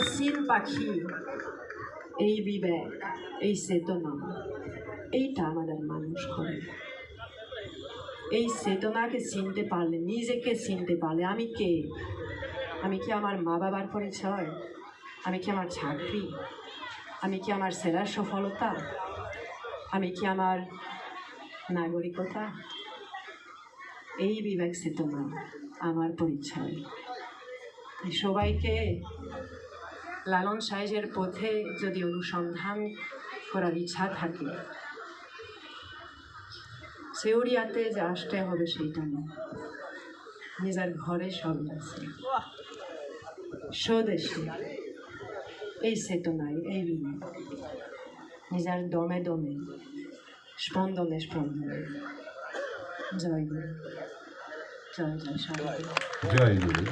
অসীম পাখি, এই বিবেক, এই চেতনা, এইটা আমাদের মানুষ করে। এই চেতনাকে চিনতে পারলে, নিজেকে চিনতে পারলে, আমি কে? আমি কি আমার মা বাবার পরিচয়? আমি কি আমার চাকরি? আমি কি আমার সেরার সফলতা? আমি কি আমার নাগরিকতা? এই বিবেক, চেতনা আমার পরিচয়। সবাইকে লালন সাহেজের পথে যদি অনুসন্ধান করার ইচ্ছা থাকে। সেউরিয়াতে যে আসতে হবে সেইটা না। নিজের ঘরে সবই আছে। স্বদেশে। এই চেতনায় এই বিবেক নিজের দমে দমে স্পন্দনে স্পন্দনে। জয় গুরু। জয় জয় সবাই। জয় গুরু।